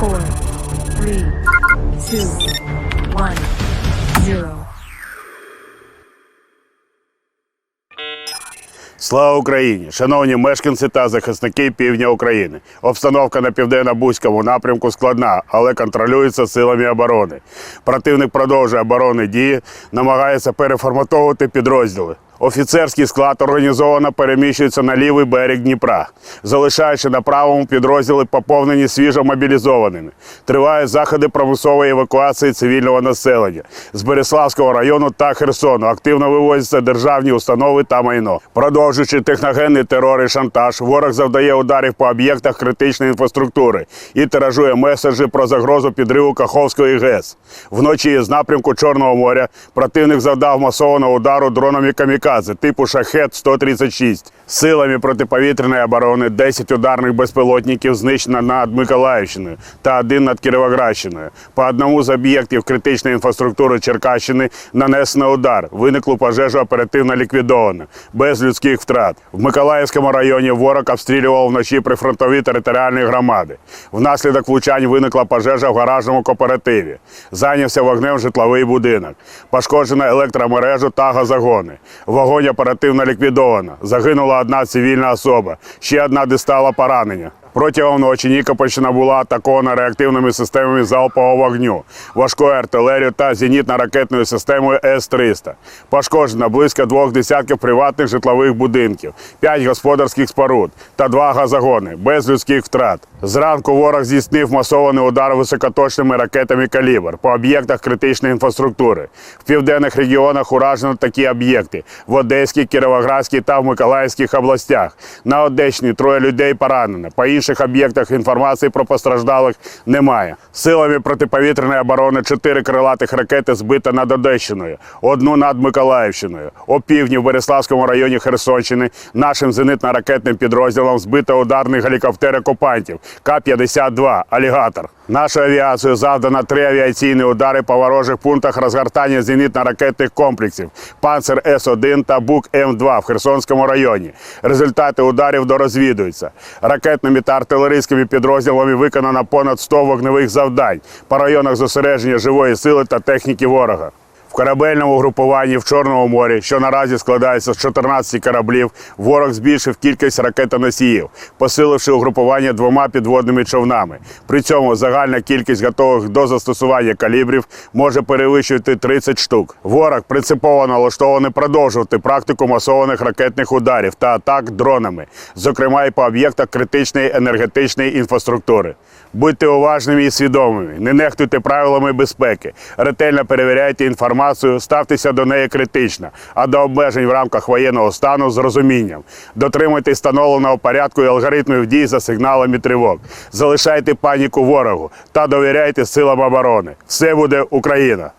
four, three, two, one, zero. Слава Україні! Шановні мешканці та захисники півдня України. Обстановка на південно-бузькому напрямку складна, але контролюється силами оборони. Противник продовжує оборонні дії, намагається переформатовувати підрозділи. Офіцерський склад організовано переміщується на лівий берег Дніпра, залишаючи на правому підрозділи поповнені свіжо мобілізованими. Тривають заходи промислової евакуації цивільного населення з Береславського району та Херсону. Активно вивозяться державні установи та майно. Продовжуючи техногенний терор і шантаж, ворог завдає ударів по об'єктах критичної інфраструктури і тиражує меседжі про загрозу підриву Каховської ГЕС. Вночі з напрямку Чорного моря противник завдав масованого удару дронами камікадзе типу Шахет 136 Силами протиповітряної оборони 10 ударних безпілотників знищено над Миколаївщиною та один над Кіровоградщиною. По одному з об'єктів критичної інфраструктури Черкащини нанесено удар. Виниклу пожежу оперативно ліквідовано, без людських втрат. В Миколаївському районі ворог обстрілював вночі прифронтові територіальні громади. Внаслідок влучань виникла пожежа в гаражному кооперативі. Зайнявся вогнем житловий будинок. Пошкоджено електромережу та газогони. Вогонь оперативно ліквідовано. Загинула одна цивільна особа, ще одна дістала поранення. Протягом ночі Нікопольщина була атакована реактивними системами залпового вогню, важкою артилерією та зенітно-ракетною системою С-300. Пошкоджено близько двох десятків приватних житлових будинків, п'ять господарських споруд та два газогони без людських втрат. Зранку ворог здійснив масований удар високоточними ракетами «Калібр» по об'єктах критичної інфраструктури. В південних регіонах уражено такі об'єкти в Одеській, Кіровоградській та в Миколаївських областях. На Одещині троє людей поранено. По інших об'єктах інформації про постраждалих немає. Силами протиповітряної оборони чотири крилатих ракети збито над Одещиною, одну над Миколаївщиною. О півдні в Береславському районі Херсонщини нашим зенитно-ракетним підрозділом збито ударний гелікоптер окупантів К-52 «Алігатор». Нашою авіацією завдано три авіаційні удари по ворожих пунктах розгортання зенітно-ракетних комплексів «Панцер С-1» та «Бук М-2» в Херсонському районі. Результати ударів дорозвідуються. Ракетними та артилерійськими підрозділами виконано понад 100 вогневих завдань по районах зосередження живої сили та техніки ворога. Корабельному групуванні в Чорному морі, що наразі складається з 14 кораблів, ворог збільшив кількість ракетоносіїв, посиливши угрупування двома підводними човнами. При цьому загальна кількість готових до застосування калібрів може перевищувати 30 штук. Ворог принципово налаштований продовжувати практику масованих ракетних ударів та атак дронами, зокрема і по об'єктах критичної енергетичної інфраструктури. Будьте уважними і свідомими, не нехтуйте правилами безпеки, ретельно перевіряйте інформацію, ставтеся до неї критично, а до обмежень в рамках воєнного стану з розумінням. Дотримуйтесь встановленого порядку і алгоритмів дій за сигналами тривог. Залишайте паніку ворогу та довіряйте силам оборони. Все буде Україна!